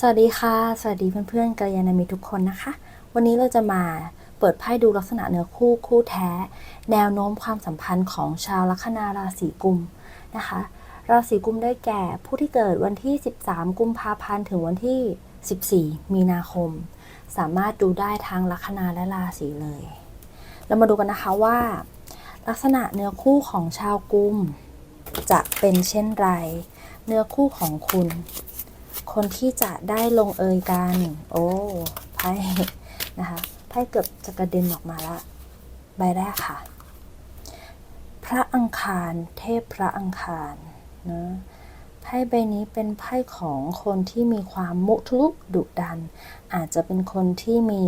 สวัสดีค่ะ สวัสดีเพื่อนๆกัลยาณมิตรทุกคนนะคะ วันนี้เราจะมาเปิดไพ่ดูลักษณะเนื้อคู่คู่แท้ แนวโน้มความสัมพันธ์ของชาวลัคนาราศีกุมนะคะ ราศีกุมได้แก่ผู้ที่เกิดวันที่ 13 กุมภาพันธ์ถึงวันที่ 14 มีนาคม สามารถดูได้ทั้งลัคนาและราศีเลย เรามาดูกันนะคะว่า ลักษณะเนื้อคู่ของชาวกุม จะเป็นเช่นไร เนื้อคู่ของคุณ คนที่จะได้ลงเอยกัน โอ้ไพ่นะคะไพ่เกือบจะกระเด็นออกมาละใบแรกค่ะ พระอังคารเทพพระอังคารนะไพ่ใบนี้เป็นไพ่ของคนที่มีความมุทะลุดุดัน อาจจะเป็นคนที่มี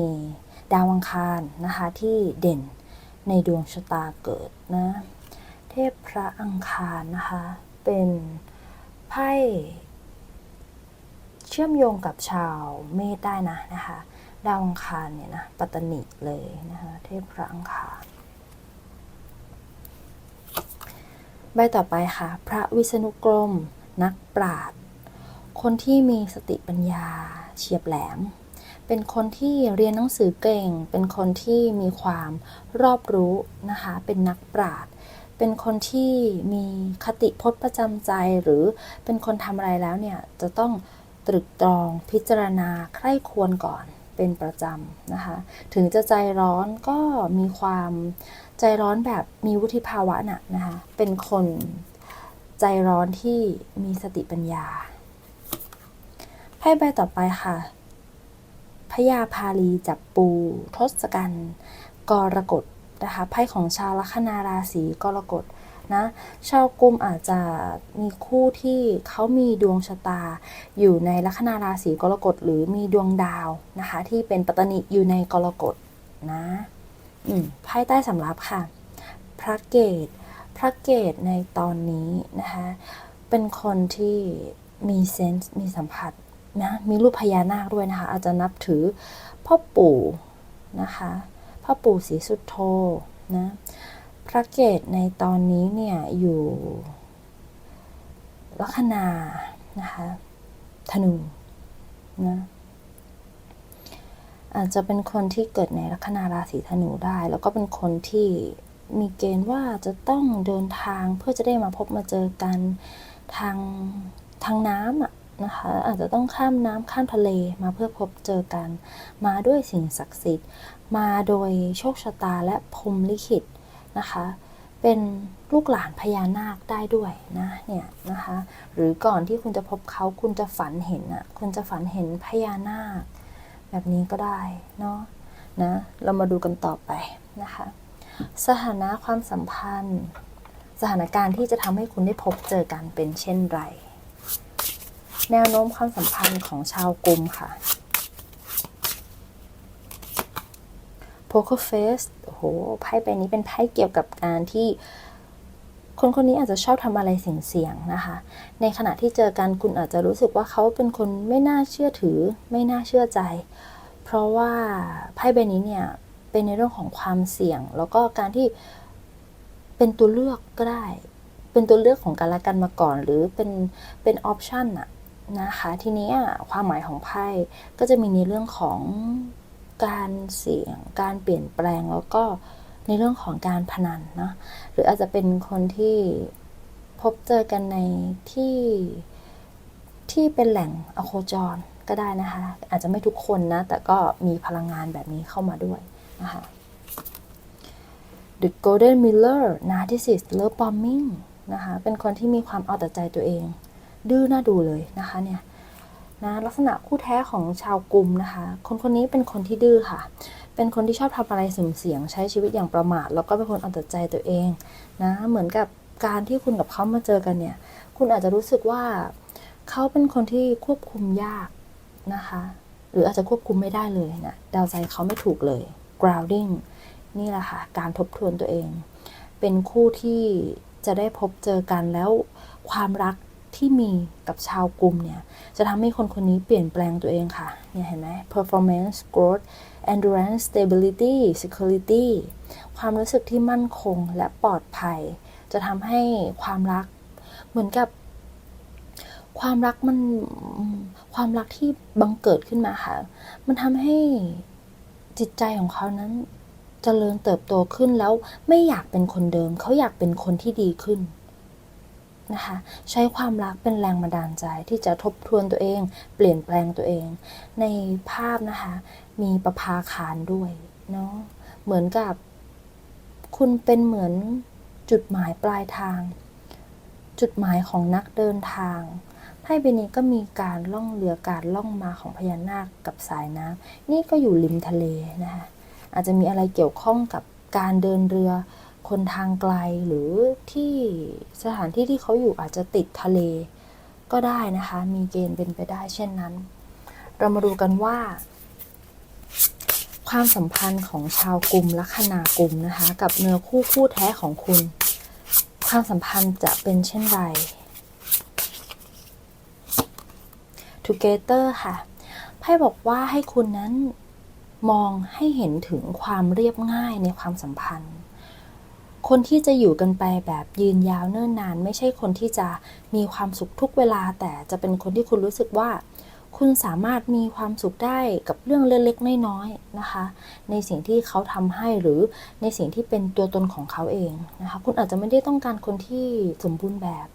ดาวอังคารนะคะที่เด่นในดวงชะตาเกิดนะ เทพพระอังคารนะคะ เป็นไพ่ เชื่อมโยงกับชาวเมษได้นะนะคะดาวอังคารเนี่ยนะปัตตนิเลยนะคะเทพพระอังคารใบต่อไปค่ะ พระวิษณุกรม นักปราชญ์คนที่มีสติปัญญาเฉียบแหลม เป็นคนที่เรียนหนังสือเก่ง เป็นคนที่มีความรอบรู้นะคะ เป็นนักปราชญ์เป็นคนที่มีคติพจน์ประจำใจหรือเป็นคนทำอะไรแล้วเนี่ยจะต้อง ตรึกตรองพิจารณาใคร่ควรก่อนเป็นประจำนะคะ ถึงจะใจร้อนก็มีความใจร้อนแบบมีวุฒิภาวะน่ะนะคะ เป็นคนใจร้อนที่มีสติปัญญาไพ่ใบต่อไปค่ะพญาพาลีจับปู ทศกัณฐ์กรกฎนะคะไพ่ของชาวลัคนาราศีกรกฎ นะ ชาวกุมอาจจะมีคู่ที่เขามีดวงชะตา อยู่ในลัคนาราศีกรกฎหรือมีดวงดาวนะคะ ที่เป็นปัตตนิอยู่ในกรกฎนะอืมไพ่ใต้สำรับค่ะ พระเกตพระเกตในตอนนี้นะคะ เป็นคนที่มีเซนส์มีสัมผัสนะมีรูปพญานาคด้วยนะคะ อาจจะนับถือพ่อปู่นะคะพ่อปู่ศรีสุโธนะ พระเกตในตอนนี้เนี่ยอยู่ลัคนานะคะธนูนะอาจจะเป็นคนที่เกิดในลัคนาราศีธนูได้ แล้วก็เป็นคนที่มีเกณฑ์ว่าจะต้องเดินทางเพื่อจะได้มาพบมาเจอกันทางทางน้ำอะนะคะอาจจะต้องข้ามน้ำข้ามทะเลมาเพื่อพบเจอกัน มาด้วยสิ่งศักดิ์สิทธิ์ มาโดยโชคชะตาและพรหมลิขิต นะคะ เป็นลูกหลานพญานาคได้ด้วยนะเนี่ยนะคะ หรือก่อนที่คุณจะพบเขาคุณจะฝันเห็นอะคุณจะฝันเห็นพญานาค แบบนี้ก็ได้เนาะนะเรามาดูกันต่อไปนะคะ สถานะความสัมพันธ์ สถานการณ์ที่จะทำให้คุณได้พบเจอกันเป็นเช่นไร แนวโน้มความสัมพันธ์ของชาวกลุ่มค่ะ Poker Face โอ้โหไพ่ใบนี้เป็นไพ่เกี่ยวกับการที่คนคนนี้อาจจะชอบทำอะไรเสี่ยงๆนะคะ ในขณะที่เจอกันคุณอาจจะรู้สึกว่าเขาเป็นคนไม่น่าเชื่อถือ ไม่น่าเชื่อใจ เพราะว่าไพ่ใบนี้เนี่ยเป็นในเรื่องของความเสี่ยง แล้วก็การที่เป็นตัวเลือกก็ได้ เป็นตัวเลือกของกันและกันมาก่อน หรือเป็นเป็นออปชันอะนะคะ ทีนี้ความหมายของไพ่ก็จะมีในเรื่องของ การเสี่ยง การเปลี่ยนแปลงแล้วก็ในเรื่องของการพนันนะหรืออาจจะเป็นคนที่พบเจอกันในที่ที่เป็นแหล่งอโคจรก็ได้นะคะ อาจจะไม่ทุกคนนะ แต่ก็มีพลังงานแบบนี้เข้ามาด้วยนะคะ The Golden Miller Narcissist Love Bombing นะคะ เป็นคนที่มีความเอาแต่ใจตัวเอง ดื้อน่าดูเลยนะคะเนี่ย นะลักษณะคู่แท้ของชาวกลุ่มนะคะ คนคนนี้เป็นคนที่ดื้อค่ะ เป็นคนที่ชอบทำอะไรสุ่มเสี่ยง ใช้ชีวิตอย่างประมาทแล้วก็เป็นคนเอาแต่ใจตัวเองนะเหมือนกับการที่คุณกับเขามาเจอกันเนี่ย คุณอาจจะรู้สึกว่าเขาเป็นคนที่ควบคุมยากนะคะ หรืออาจจะควบคุมไม่ได้เลยนะเดาวใจเขาไม่ถูกเลย grounding นี่แหละค่ะ การทบทวนตัวเอง เป็นคู่ที่จะได้พบเจอกันแล้วความรัก ที่มีกับชาวกลุ่มเนี่ย จะทำให้คนคนนี้เปลี่ยนแปลงตัวเองค่ะ เนี่ยเห็นไหม performance growth endurance stability security ความรู้สึกที่มั่นคงและปลอดภัย จะทำให้ความรักเหมือนกับความรักมันความรักที่บังเกิดขึ้นมาค่ะ มันทำให้จิตใจของเขานั้นเจริญเติบโตขึ้นแล้วไม่อยากเป็นคนเดิม เขาอยากเป็นคนที่ดีขึ้น นะคะ ใช้ความรักเป็นแรงบันดาลใจที่จะทบทวนตัวเอง เปลี่ยนแปลงตัวเอง ในภาพนะคะ มีประภาคารด้วยเนาะเหมือนกับ คุณเป็นเหมือนจุดหมายปลายทาง จุดหมายของนักเดินทางไพ่ใบนี้ก็มีการล่องเรือการล่องมาของพญานาคกับสายน้ำนี่ก็อยู่ริมทะเลนะคะอาจจะมีอะไรเกี่ยวข้องกับการเดินเรือ คนทางไกลหรือที่สถานที่ที่เขาอยู่อาจจะติดทะเล ก็ได้นะคะ มีเกณฑ์เป็นไปได้เช่นนั้น เรามาดูกันว่า ความสัมพันธ์ของชาวกลุ่มลัคนากลุ่มนะคะ กับเนื้อคู่คู่แท้ของคุณ ความสัมพันธ์จะเป็นเช่นไร Together ค่ะไพ่บอกว่าให้คุณนั้นมองให้เห็นถึงความเรียบง่ายในความสัมพันธ์ คนที่จะอยู่กันไปแบบยืนยาวเนิ่นนาน ไม่ใช่คนที่จะมีความสุขทุกเวลา แต่จะเป็นคนที่คุณรู้สึกว่า คุณสามารถมีความสุขได้กับเรื่องเล็กๆน้อยๆนะคะ ในสิ่งที่เขาทำให้หรือในสิ่งที่เป็นตัวตนของเขาเองนะคะคุณอาจจะไม่ได้ต้องการคนที่สมบูรณ์แบบ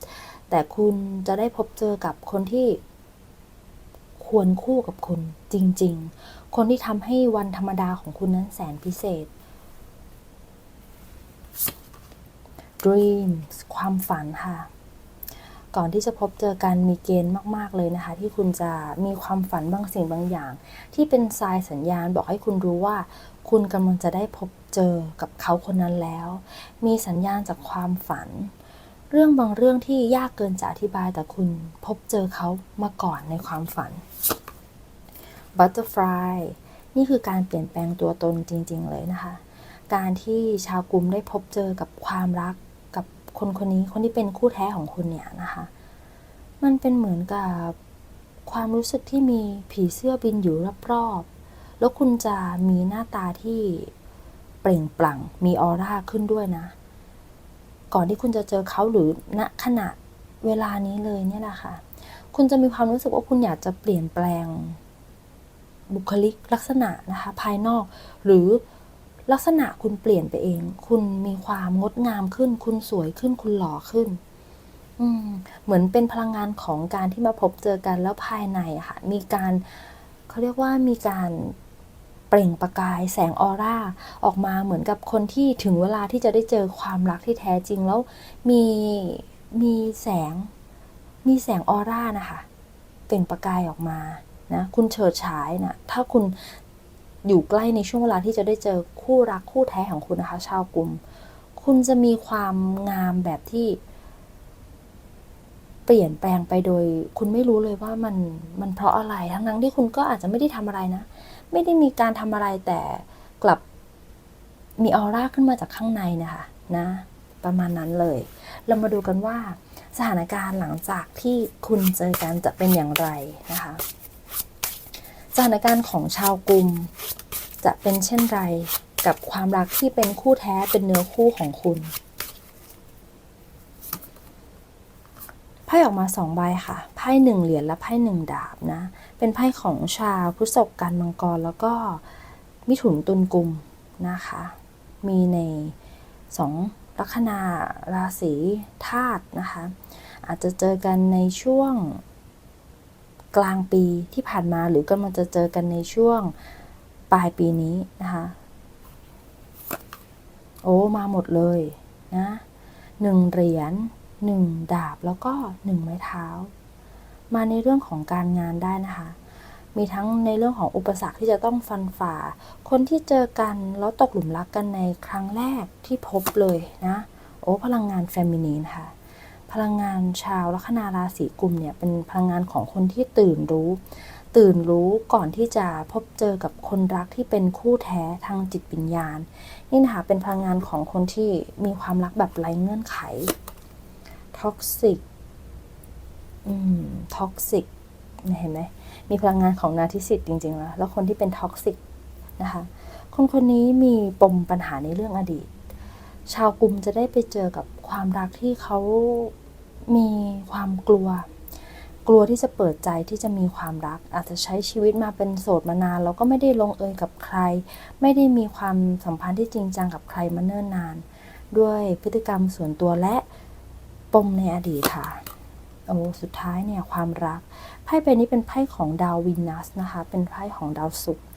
แต่คุณจะได้พบเจอกับคนที่ควรคู่กับคุณจริง ๆ คนที่ทำให้วันธรรมดาของคุณนั้นแสนพิเศษ dreams ความฝันค่ะ ก่อนที่จะพบเจอกันมีเกณฑ์มาก ๆ เลยนะคะ ที่คุณจะมีความฝันบางสิ่งบางอย่าง ที่เป็นทรายสัญญาณบอกให้คุณรู้ว่า คุณกำลังจะได้พบเจอกับเขาคนนั้นแล้ว มีสัญญาณจากความฝัน เรื่องบางเรื่องที่ยากเกินจะอธิบายแต่คุณพบเจอเขามาก่อนในความฝัน Butterfly นี่คือการเปลี่ยนแปลงตัวตนจริง ๆ เลยนะคะ การที่ชาวกลุ่มได้พบเจอกับความรัก คนคนนี้คนที่เป็นคู่แท้ของคุณเนี่ยนะคะ มันเป็นเหมือนกับความรู้สึกที่มีผีเสื้อบินอยู่รอบๆ แล้วคุณจะมีหน้าตาที่เปล่งปลั่ง มีออร่าขึ้นด้วยนะ ก่อนที่คุณจะเจอเขาหรือณขณะเวลานี้เลยเนี่ยแหละค่ะ คุณจะมีความรู้สึกว่าคุณอยากจะเปลี่ยนแปลงบุคลิกลักษณะนะคะ ภายนอกหรือ ลักษณะคุณเปลี่ยนไปเอง คุณมีความงดงามขึ้น คุณสวยขึ้น คุณหล่อขึ้น อืม เหมือนเป็นพลังงานของการที่มาพบเจอกันแล้วภายในค่ะ มีการเขาเรียกว่ามีการเปล่งประกายแสงออร่าออกมาเหมือนกับคนที่ถึงเวลาที่จะได้เจอความรักที่แท้จริงแล้วมีมีแสง มีแสงออร่านะคะ เปล่งประกายออกมานะคุณเฉิดฉายนะถ้าคุณ อยู่ใกล้ในช่วงเวลาที่จะได้เจอคู่รักคู่แท้ของคุณนะคะ ชาวกลุ่ม คุณจะมีความงามแบบที่ เปลี่ยนแปลงไปโดย คุณไม่รู้เลยว่ามันมันเพราะอะไรทั้งนั้นที่คุณก็อาจจะไม่ได้ทำอะไรนะ ไม่ได้มีการทำอะไรแต่กลับมีออร่าขึ้นมาจากข้างในนะคะนะ ประมาณนั้นเลย เรามาดูกันว่าสถานการณ์หลังจากที่คุณเจอกันจะเป็นอย่างไรนะคะ สถานการณ์ของชาวกลุ่มจะเป็นเช่นไรกับความรักที่เป็นคู่แท้เป็นเนื้อคู่ของคุณไพ่ออกมาสองใบค่ะไพ่หนึ่งเหรียญและไพ่หนึ่งดาบนะเป็นไพ่ของชาวพฤษภกันมังกรแล้วก็มิถุนตุลกุมนะคะ มีในสองลัคนาราศีธาตุนะคะ อาจจะเจอกันในช่วง กลางปีที่ผ่านมาหรือกำลังจะเจอกันในช่วงปลายปีนี้นะคะโอ้มาหมดเลยนะหนึ่งเหรียญหนึ่งดาบแล้วก็หนึ่งไม้เท้า มาในเรื่องของการงานได้นะคะ มีทั้งในเรื่องของอุปสรรคที่จะต้องฟันฝ่า คนที่เจอกันแล้วตกหลุมรักกันในครั้งแรกที่พบเลยนะ โอ้พลังงานเฟมินีนค่ะ พลังงานชาวลัคนาราศีกุมเนี่ยเป็นพลังงานของคนที่ตื่นรู้ ตื่นรู้ก่อนที่จะพบเจอกับคนรักที่เป็นคู่แท้ทางจิตวิญญาณ นี่นะคะเป็นพลังงานของคนที่มีความรักแบบไร้เงื่อนไขท็อกซิกอืมท็อกซิกเห็นไหมมีพลังงานของนาทิสิตจริงๆแล้วแล้วคนที่เป็นท็อกซิกนะคะคนคนนี้มีปมปัญหาในเรื่องอดีต ชาวกลุ่มจะได้ไปเจอกับความรักที่เขา มีความกลัว กลัวที่จะเปิดใจที่จะมีความรัก อาจจะใช้ชีวิตมาเป็นโสดมานานแล้วก็ไม่ได้ลงเอยกับใคร ไม่ได้มีความสัมพันธ์ที่จริงจังกับใครมาเนิ่นนาน ด้วยพฤติกรรมส่วนตัวและปมในอดีตค่ะโอ้สุดท้ายเนี่ยความรักไพ่ใบนี้เป็นไพ่ของดาววินัสนะคะ เป็นไพ่ของดาวศุกร์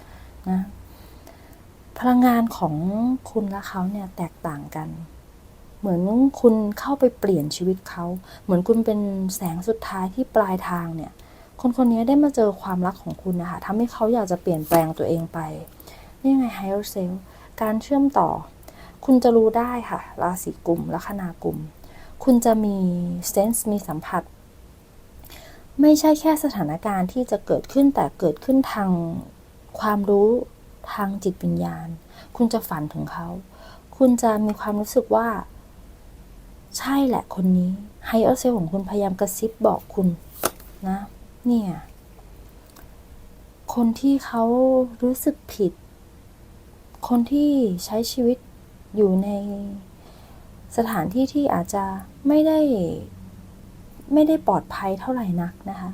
นะพลังงานของคุณและเขาเนี่ยแตกต่างกัน เหมือนคุณเข้าไปเปลี่ยนชีวิตเขา เหมือนคุณเป็นแสงสุดท้ายที่ปลายทางเนี่ย คนคนนี้ได้มาเจอความรักของคุณนะคะทำให้เขาอยากจะเปลี่ยนแปลงตัวเองไป นี่ไง higher self การเชื่อมต่อ คุณจะรู้ได้ค่ะ ราศีกลุ่มลัคนากลุ่ม คุณจะมีเซนส์มีสัมผัส ไม่ใช่แค่สถานการณ์ที่จะเกิดขึ้นแต่เกิดขึ้นทางความรู้ทางจิตวิญญาณ คุณจะฝันถึงเขา คุณจะมีความรู้สึกว่า ใช่แหละคนนี้ไฮเออร์เซลของคุณพยายามกระซิบบอกคุณนะ เนี่ย คนที่เขารู้สึกผิด คนที่ใช้ชีวิตอยู่ในสถานที่ที่อาจจะไม่ได้ ไม่ได้ปลอดภัยเท่าไหร่นักนะคะ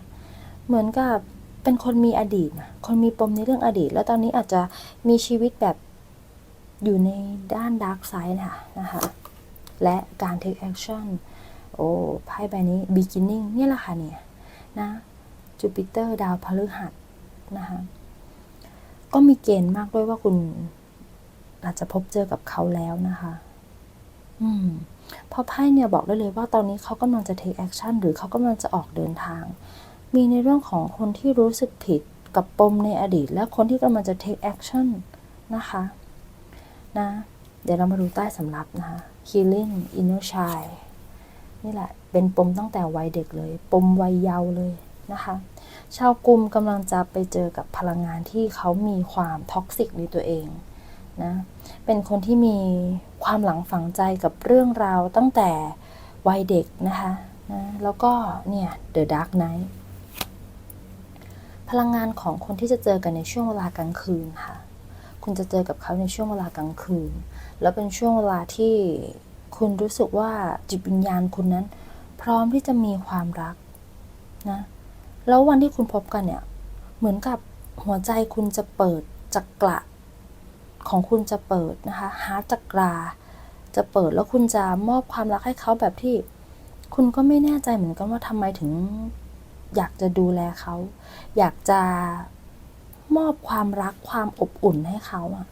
เหมือนกับเป็นคนมีอดีตนะคนมีปมในเรื่องอดีต แล้วตอนนี้อาจจะมีชีวิตแบบอยู่ในด้านดาร์กไซด์นะคะนะคะ และการ take action โอ้ไพ่ใบนี้ beginning เนี่ยแหละค่ะเนี่ยนะจูปิเตอร์ดาวพฤหัสนะคะก็มีเกณฑ์มากด้วยว่าคุณอาจจะพบเจอกับเขาแล้วนะคะ อืมพราะไพ่เนี่ยบอกได้เลยว่าตอนนี้เขากำลังจะ take action หรือเขากำลังจะออกเดินทาง มีในเรื่องของคนที่รู้สึกผิดกับปมในอดีต และคนที่กำลังจะ take action นะคะ นะ เดี๋ยวเรามาดูใต้สำรับนะคะ healing inner child นี่แหละ เป็นปมตั้งแต่วัยเด็กเลย ปมวัยเยาว์เลยนะคะ ชาวกลุ่มกำลังจะไปเจอกับพลังงานที่เขามีความท็อกซิกในตัวเองนะ เป็นคนที่มีความหลังฝังใจกับเรื่องราวตั้งแต่วัยเด็กนะคะนะแล้วก็เนี่ย The Dark Knight พลังงานของคนที่จะเจอกันในช่วงเวลากลางคืนค่ะ คุณจะเจอกับเขาในช่วงเวลากลางคืน แล้วเป็นช่วงเวลาที่คุณรู้สึกว่าจิตวิญญาณคุณนั้น พร้อมที่จะมีความรักนะ แล้ววันที่คุณพบกันเนี่ย เหมือนกับหัวใจคุณจะเปิดจักระของคุณจะเปิดนะคะฮาร์จักราจะเปิดแล้วคุณจะมอบความรักให้เขาแบบที่ คุณก็ไม่แน่ใจเหมือนกันว่าทำไมถึง อยากจะดูแลเขา อยากจะมอบความรักความอบอุ่นให้เขาอะ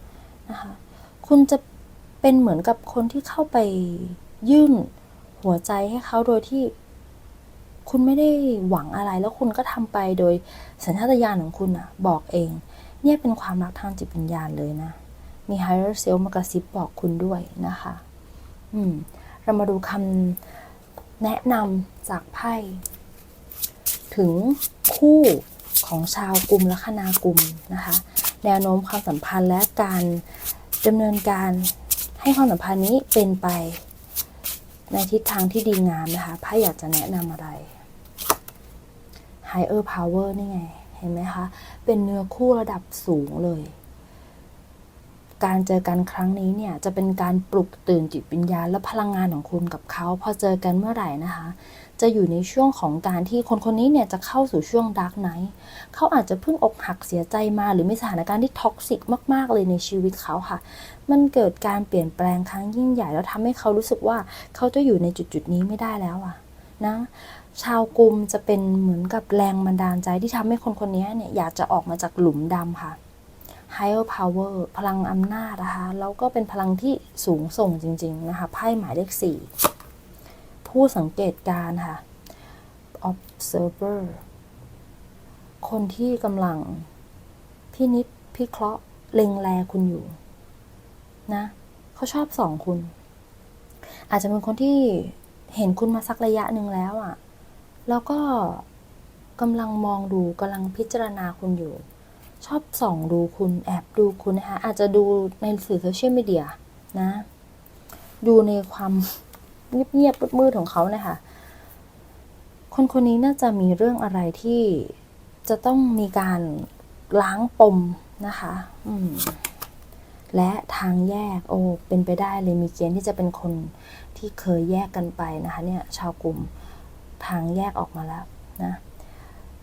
นะคะ คุณจะ เป็นเหมือนกับคนที่เข้าไปยื่นหัวใจให้เขาโดยที่คุณไม่ได้หวังอะไรแล้วคุณก็ทำไปโดยสัญชาตญาณของคุณอะบอกเอง เนี่ยเป็นความรักทางจิตวิญญาณเลยนะ มี higher self มากระซิบบอกคุณด้วยนะคะ อืม เรามาดูคำแนะนำจากไพ่ ถึงคู่ของชาวกลุ่มลัคนากลุ่มนะคะ แนวโน้มความสัมพันธ์และการดำเนินการ ให้ความสัมพันธ์นี้เป็นไปในทิศทางที่ดีงามนะคะไพ่อยากจะแนะนำอะไร higher power นี่ไง เห็นไหมคะ เป็นเนื้อคู่ระดับสูงเลย การเจอกันครั้งนี้เนี่ย จะเป็นการปลุกตื่นจิตวิญญาณและพลังงานของคุณกับเขา พอเจอกันเมื่อไหร่นะคะ จะอยู่ในช่วงของการที่คนคนนี้เนี่ยจะเข้าสู่ช่วงดาร์กไนท์เขาอาจจะเพิ่งอกหักเสียใจมา หรือมีสถานการณ์ที่ท็อกซิกมาก ๆ เลยในชีวิตเขาค่ะ มันเกิดการเปลี่ยนแปลงครั้งยิ่งใหญ่แล้วทำให้เขารู้สึกว่าเขาจะอยู่ในจุดๆนี้ไม่ได้แล้วอะนะชาวกลุ่มจะเป็นเหมือนกับแรงบันดาลใจที่ทำให้คนคนนี้เนี่ยอยากจะออกมาจากหลุมดำค่ะ higher power พลังอำนาจนะคะ แล้วก็เป็นพลังที่สูงส่งจริง ๆ นะคะ ไพ่หมายเลขสี่ ผู้สังเกตการ์ค่ะ observer คนที่กำลังพินิษพิเคราะห์เล็งแลคุณอยู่ นะเขาชอบสองคุณ อาจจะเป็นคนที่เห็นคุณมาสักระยะหนึ่งแล้วอะ่ะ แล้วก็กำลังมองดูกำลังพิจารณาคุณอยู่ ชอบส่องดูคุณแอบดูคุณนะคะอาจจะดูในสื่อโซเชียลมีเดียนะ ดูในความ เงียบๆมืดๆของเขานะคะ คนคนนี้น่าจะมีเรื่องอะไรที่จะต้องมีการล้างปมนะคะอืมและทางแยกโอ้เป็นไปได้เลยมีเกณฑ์ที่จะเป็นคนที่เคยแยกกันไปนะคะเนี่ยชาวกลุ่มทางแยกออกมาแล้วนะ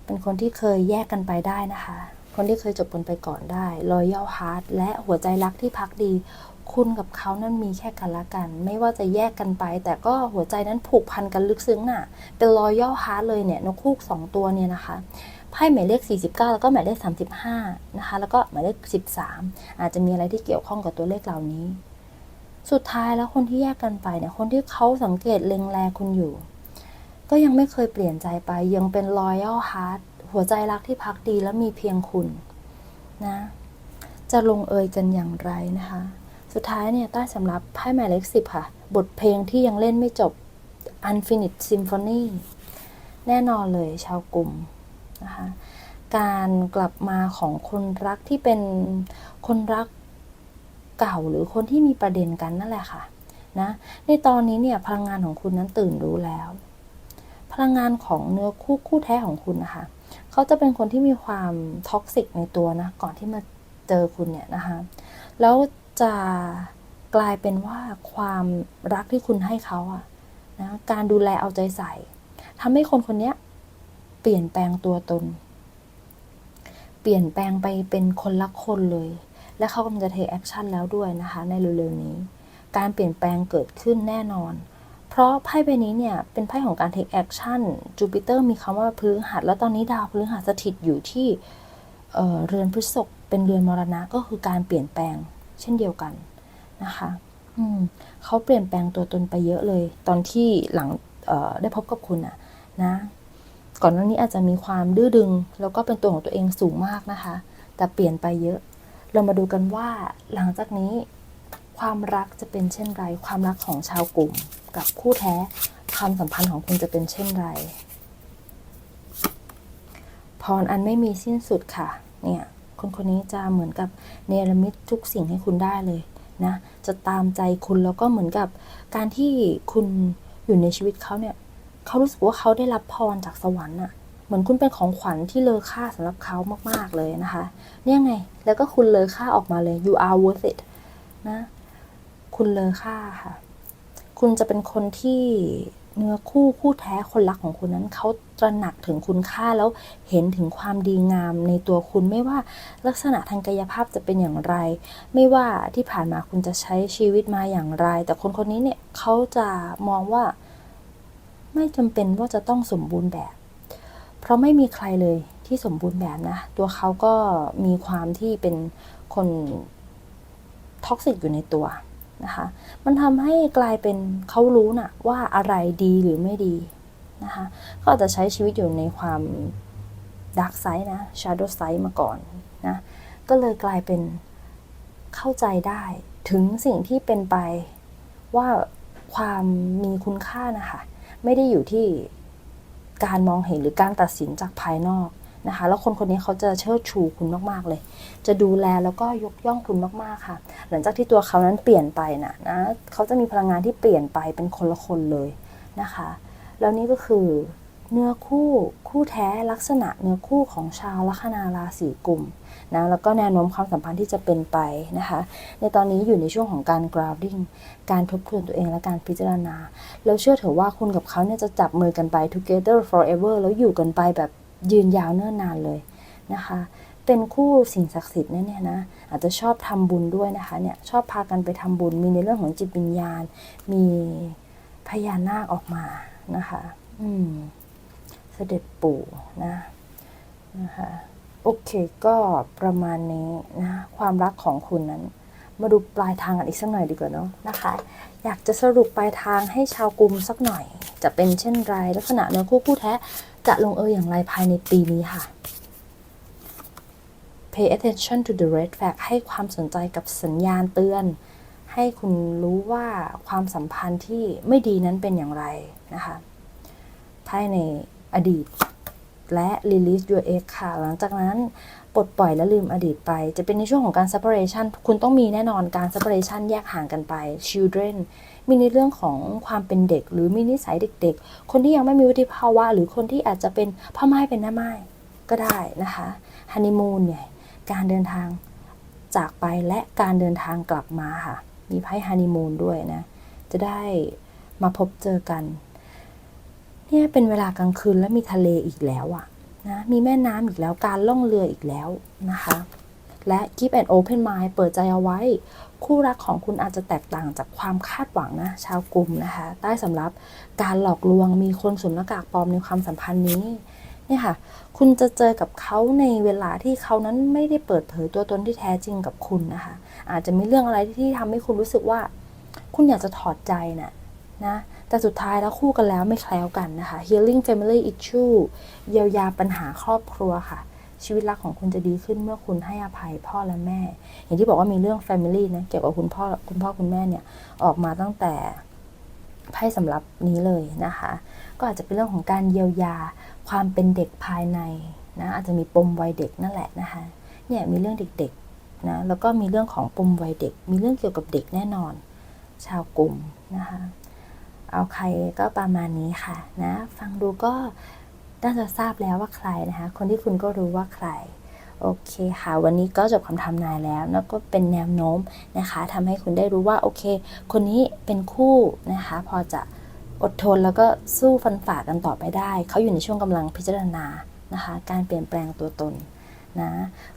เป็นคนที่เคยแยกกันไปได้นะคะ คนที่เคยจบกันไปก่อนได้ loyal heart และหัวใจรักที่พักดี คุณกับเขานั้นมีแค่กันละกัน ไม่ว่าจะแยกกันไป แต่ก็หัวใจนั้นผูกพันกันลึกซึ้งน่ะ เป็น loyal heart เลยเนี่ยนกคูกสองตัวเนี่ยนะคะไพ่หมายเลข 49 แล้วก็หมายเลข 35 นะคะ แล้วก็หมายเลข 13 อาจจะมีอะไรที่เกี่ยวข้องกับตัวเลขเหล่านี้ สุดท้ายแล้วคนที่แยกกันไปเนี่ยคนที่เขาสังเกตเล็งแลคุณอยู่ ก็ยังไม่เคยเปลี่ยนใจไป ยังเป็น loyal heart หัวใจรักที่พักดีและมีเพียงคุณนะจะลงเอยกันอย่างไรนะคะ สุดท้ายเนี่ยใต้สำรับไพ่หมายเลขสิบค่ะ บทเพลงที่ยังเล่นไม่จบ Unfinished Symphony แน่นอนเลยชาวกลุ่มนะคะการกลับมาของคนรักที่เป็นคนรักเก่าหรือคนที่มีประเด็นกันนั่นแหละค่ะนะในตอนนี้เนี่ยพลังงานของคุณนั้นตื่นรู้แล้ว พลังงานของเนื้อคู่คู่แท้ของคุณนะคะเขาจะเป็นคนที่มีความท็อกซิกในตัวนะก่อนที่มาเจอคุณเนี่ยนะคะแล้ว จะกลายเป็นว่าความรักที่คุณให้เขาอะนะการดูแลเอาใจใส่ทำให้คนคนนี้เปลี่ยนแปลงตัวตน เปลี่ยนแปลงไปเป็นคนละคนเลย และเขากำลังจะเทคแอคชั่นแล้วด้วยนะคะ ในเร็วๆนี้ การเปลี่ยนแปลงเกิดขึ้นแน่นอน เพราะไพ่ใบนี้เนี่ย เป็นไพ่ของการ take action จูปิเตอร์มีคำว่าพฤหัส แล้วตอนนี้ดาวพฤหัสสถิตอยู่ที่เเรือนพฤษภเป็นเรือนมรณะก็คือการเปลี่ยนแปลง เช่นเดียวกันนะคะอืมเขาเปลี่ยนแปลงตัวตนไปเยอะเลย ตอนที่หลังได้พบกับคุณอะนะ ก่อนหน้านี้อาจจะมีความดื้อดึง แล้วก็เป็นตัวของตัวเองสูงมากนะคะ แต่เปลี่ยนไปเยอะ เรามาดูกันว่าหลังจากนี้ ความรักจะเป็นเช่นไร ความรักของชาวกลุ่ม กับคู่แท้ความสัมพันธ์ของคุณจะเป็นเช่นไรพรอันไม่มีสิ้นสุดค่ะ เนี่ย คนคนนี้จะเหมือนกับเนรมิตทุกสิ่งให้คุณได้เลยนะ จะตามใจคุณแล้วก็เหมือนกับการที่คุณอยู่ในชีวิตเขาเนี่ยเขารู้สึกว่าเขาได้รับพรจากสวรรค์อะเหมือนคุณเป็นของขวัญที่เลอค่าสำหรับเขามากๆเลยนะคะ เนี่ยไง แล้วก็คุณเลอค่าออกมาเลย you are worth it นะ คุณเลอค่าค่ะ คุณจะเป็นคนที่ เนื้อคู่คู่แท้คนรักของคุณนั้นเขาตระหนักถึงคุณค่าแล้วเห็นถึงความดีงามในตัวคุณไม่ว่าลักษณะทางกายภาพจะเป็นอย่างไร ไม่ว่าที่ผ่านมาคุณจะใช้ชีวิตมาอย่างไร แต่คนคนนี้เนี่ยเขาจะมองว่า ไม่จำเป็นว่าจะต้องสมบูรณ์แบบ เพราะไม่มีใครเลยที่สมบูรณ์แบบนะ ตัวเขาก็มีความที่เป็นคนท็อกซิกอยู่ในตัว นะคะ มันทำให้กลายเป็นเขารู้นะว่าอะไรดีหรือไม่ดีนะคะเขาอาจจะใช้ชีวิตอยู่ในความดาร์กไซด์นะชาร์โดไซด์มาก่อนนะก็เลยกลายเป็นเข้าใจได้ถึงสิ่งที่เป็นไปว่าความมีคุณค่านะคะ ไม่ได้อยู่ที่การมองเห็นหรือการตัดสินจากภายนอก นะคะ แล้วคนคนนี้เขาจะเชิดชูคุณมากๆเลย จะดูแลแล้วก็ยกย่องคุณมากๆค่ะ หลังจากที่ตัวเขานั้นเปลี่ยนไปนะนะเขาจะมีพลังงานที่เปลี่ยนไปเป็นคนละคนเลยนะคะ แล้วนี่ก็คือเนื้อคู่คู่แท้ลักษณะเนื้อคู่ของชาวลัคนาราศีกุมนะแล้วก็แนวโน้มความสัมพันธ์ที่จะเป็นไปนะคะ ในตอนนี้อยู่ในช่วงของการ grounding การทบทวนตัวเองและการพิจารณา แล้วเชื่อเถอะว่าคุณกับเขาเนี่ยจะจับมือกันไป together forever แล้วอยู่กันไปแบบ ยืนยาวเนิ่นนานเลยนะคะ เป็นคู่สิ่งศักดิ์สิทธิ์เนี่ยนะอาจจะชอบทำบุญด้วยนะคะเนี่ยชอบพากันไปทำบุญมีในเรื่องของจิตวิญญาณ มีพญานาคออกมานะคะอืมเสด็จปู่นะนะคะโอเคก็ประมาณนี้นะความรักของคุณนั้น มาดูปลายทางกันอีกสักหน่อยดีกว่าเนาะนะคะ อยากจะสรุปปลายทางให้ชาวกรุมสักหน่อย จะเป็นเช่นไรลักษณะเนื้อคู่คู่แท้ จะลงเอยอย่างไรภายในปีนี้ค่ะ pay attention to the red flag ให้ความสนใจกับสัญญาณเตือน ให้คุณรู้ว่าความสัมพันธ์ที่ไม่ดีนั้นเป็นอย่างไรนะคะภายในอดีต และ release your ex ค่ะ หลังจากนั้นปลดปล่อยและลืมอดีตไป จะเป็นในช่วงของการ separation คุณต้องมีแน่นอนการ separation แยกห่างกันไป children มีในเรื่องของความเป็นเด็ก หรือมีนิสัยเด็ก ๆ คนที่ยังไม่มีวุฒิภาวะ หรือคนที่อาจจะเป็นพ่อไม้เป็นหน้าไม้ก็ได้นะคะฮันนีมูนเนี่ย การเดินทางจากไปและการเดินทางกลับมาค่ะ มีไพ่ฮันนีมูนด้วยนะ จะได้มาพบเจอกัน เนี่ยเป็นเวลากลางคืนแล้วมีทะเลอีกแล้วอะนะมีแม่น้ำอีกแล้วการล่องเรืออีกแล้วนะคะ และ keep an open mind เปิดใจเอาไว้ คู่รักของคุณอาจจะแตกต่างจากความคาดหวังนะ ชาวกลุ่มนะคะ ใต้สำรับการหลอกลวงมีคนสวมหน้ากากปลอมในความสัมพันธ์นี้เนี่ยค่ะ คุณจะเจอกับเขาในเวลาที่เขานั้นไม่ได้เปิดเผยตัวตนที่แท้จริงกับคุณนะคะ อาจจะมีเรื่องอะไรที่ทำให้คุณรู้สึกว่า คุณอยากจะถอดใจน่ะนะ แต่สุดท้ายแล้วคู่กันแล้วไม่แคล้วกันนะคะ healing family issue เยียวยาปัญหาครอบครัวค่ะ ชีวิตรักของคุณจะดีขึ้นเมื่อคุณให้อภัยพ่อและแม่ อย่างที่บอกว่ามีเรื่อง family นะเกี่ยวกับคุณพ่อคุณพ่อคุณแม่เนี่ยออกมาตั้งแต่ไพ่สำหรับนี้เลยนะคะ ก็อาจจะเป็นเรื่องของการเยียวยาความเป็นเด็กภายในนะอาจจะมีปมวัยเด็กนั่นแหละนะคะเนี่ยมีเรื่องเด็กๆนะแล้วก็มีเรื่องของปมวัยเด็ก มีเรื่องเกี่ยวกับเด็กแน่นอน ชาวกลุ่มนะคะ เอาใครก็ประมาณนี้ค่ะนะ ฟังดูก็น่าจะทราบแล้วว่าใครนะคะ คนที่คุณก็รู้ว่าใคร โอเคค่ะ วันนี้ก็จบคำทำนายแล้ว แล้วก็เป็นแนวโน้มนะคะทำให้คุณได้รู้ว่าโอเค คนนี้เป็นคู่นะคะ พอจะอดทนแล้วก็สู้ฟันฝ่ากันต่อไปได้ เขาอยู่ในช่วงกำลังพิจารณานะคะ การเปลี่ยนแปลงตัวตนนะ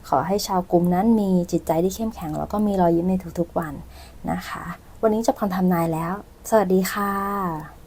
ขอให้ชาวกลุ่มนั้นมีจิตใจที่เข้มแข็ง แล้วก็มีรอยยิ้มในทุกๆวันนะคะ วันนี้จบคำทำนายแล้ว สวัสดีค่ะ